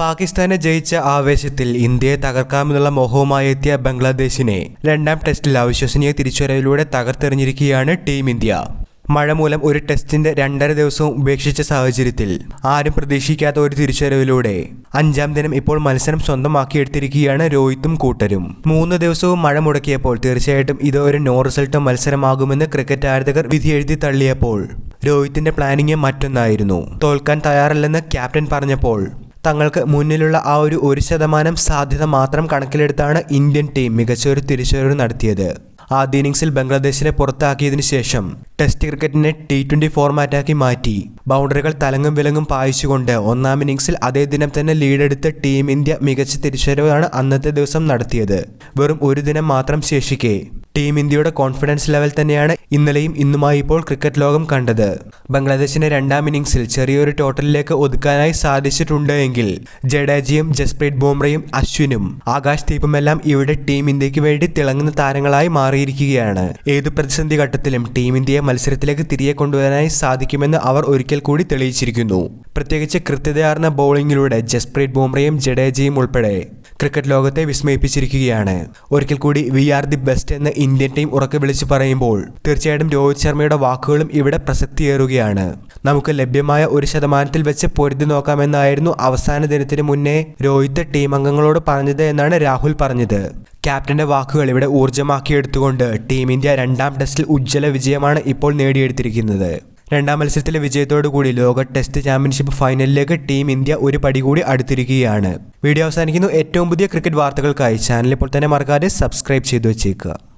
പാകിസ്ഥാനെ ജയിച്ച ആവേശത്തിൽ ഇന്ത്യയെ തകർക്കാമെന്നുള്ള മോഹവുമായി എത്തിയ ബംഗ്ലാദേശിനെ രണ്ടാം ടെസ്റ്റിൽ അവിശ്വസനീയ തിരിച്ചുവരവിലൂടെ തകർത്തെറിഞ്ഞിരിക്കുകയാണ് ടീം ഇന്ത്യ. മഴ മൂലം ഒരു ടെസ്റ്റിന്റെ രണ്ടര ദിവസവും ഉപേക്ഷിച്ച സാഹചര്യത്തിൽ ആരും പ്രതീക്ഷിക്കാത്ത ഒരു തിരിച്ചുവരവിലൂടെ. അഞ്ചാം ദിനം ഇപ്പോൾ മത്സരം സ്വന്തമാക്കിയെടുത്തിരിക്കുകയാണ് രോഹിത്തും കൂട്ടരും. മൂന്ന് ദിവസവും മഴ മുടക്കിയപ്പോൾ തീർച്ചയായിട്ടും ഇത് ഒരു നോ റിസൾട്ട് മത്സരമാകുമെന്ന് ക്രിക്കറ്റ് ആരാധകർ എഴുതി തള്ളിയപ്പോൾ രോഹിത്തിന്റെ പ്ലാനിങ് മറ്റൊന്നായിരുന്നു. തോൽക്കാൻ തയ്യാറല്ലെന്ന് ക്യാപ്റ്റൻ പറഞ്ഞപ്പോൾ തങ്ങൾക്ക് മുന്നിലുള്ള ആ ഒരു ഒരു ശതമാനം സാധ്യത മാത്രം കണക്കിലെടുത്താണ് ഇന്ത്യൻ ടീം മികച്ചൊരു തിരിച്ചുവരവ് നടത്തിയത്. ആദ്യ ഇന്നിംഗ്സിൽ ബംഗ്ലാദേശിനെ പുറത്താക്കിയതിനു ശേഷം ടെസ്റ്റ് ക്രിക്കറ്റിനെ ടി ട്വന്റി ഫോർമാറ്റാക്കി മാറ്റി. ബൗണ്ടറികൾ തലങ്ങും വിലങ്ങും പായിച്ചുകൊണ്ട് ഒന്നാം ഇന്നിംഗ്സിൽ അതേ ദിനം തന്നെ ലീഡെടുത്ത് ടീം ഇന്ത്യ മികച്ച തിരിച്ചുവരവാണ് അന്നത്തെ ദിവസം നടത്തിയത്. വെറും ഒരു ദിനം മാത്രം ശേഷിക്കെ ടീം ഇന്ത്യയുടെ കോൺഫിഡൻസ് ലെവൽ തന്നെയാണ് ഇന്നലെയും ഇന്നുമായി ഇപ്പോൾ ക്രിക്കറ്റ് ലോകം കണ്ടത്. ബംഗ്ലാദേശിനെ രണ്ടാം ഇന്നിംഗ്സിൽ ചെറിയൊരു ടോട്ടലിലേക്ക് ഒതുക്കാനായി സാധിച്ചിട്ടുണ്ട് എങ്കിൽ ജഡേജയും ജസ്പ്രീത് ബുംറയും അശ്വിനും ആകാശ് ദീപുമെല്ലാം ഇവിടെ ടീം ഇന്ത്യയ്ക്ക് വേണ്ടി തിളങ്ങുന്ന താരങ്ങളായി മാറിയിരിക്കുകയാണ്. ഏത് പ്രതിസന്ധി ഘട്ടത്തിലും ടീം ഇന്ത്യയെ മത്സരത്തിലേക്ക് തിരികെ കൊണ്ടുവരാനായി സാധിക്കുമെന്ന് അവർ ഒരിക്കൽ കൂടി തെളിയിച്ചിരിക്കുന്നു. പ്രത്യേകിച്ച് കൃത്യതയാർന്ന ബൗളിംഗിലൂടെ ജസ്പ്രീത് ബുംറയും ജഡേജയും ഉൾപ്പെടെ ക്രിക്കറ്റ് ലോകത്തെ വിസ്മയിപ്പിച്ചിരിക്കുകയാണ്. ഒരിക്കൽ കൂടി വി ആർ ദി ബെസ്റ്റ് എന്ന് ഇന്ത്യൻ ടീം ഉറക്കെ വിളിച്ചു പറയുമ്പോൾ തീർച്ചയായിട്ടും രോഹിത് ശർമ്മയുടെ വാക്കുകളും ഇവിടെ പ്രസക്തിയേറുകയാണ്. നമുക്ക് ലഭ്യമായ ഒരു ശതമാനത്തിൽ വെച്ച് പൊരുതി നോക്കാമെന്നായിരുന്നു അവസാന ദിനത്തിന് മുന്നേ രോഹിത് ടീം അംഗങ്ങളോട് പറഞ്ഞത് എന്നാണ് രാഹുൽ പറഞ്ഞത്. ക്യാപ്റ്റന്റെ വാക്കുകൾ ഇവിടെ ഊർജമാക്കിയെടുത്തുകൊണ്ട് ടീം ഇന്ത്യ രണ്ടാം ടെസ്റ്റിൽ ഉജ്ജ്വല വിജയമാണ് ഇപ്പോൾ നേടിയെടുത്തിരിക്കുന്നത്. രണ്ടാം മത്സരത്തിലെ വിജയത്തോടു കൂടി ലോക ടെസ്റ്റ് ചാമ്പ്യൻഷിപ്പ് ഫൈനലിലേക്ക് ടീം ഇന്ത്യ ഒരു പടി കൂടി അടുത്തിരിക്കുകയാണ്. വീഡിയോ അവസാനിക്കുന്നു. ഏറ്റവും പുതിയ ക്രിക്കറ്റ് വാർത്തകൾക്കായി ചാനൽ ഇപ്പോൾ തന്നെ മറക്കാതെ സബ്സ്ക്രൈബ് ചെയ്തു വെച്ചേക്കുക.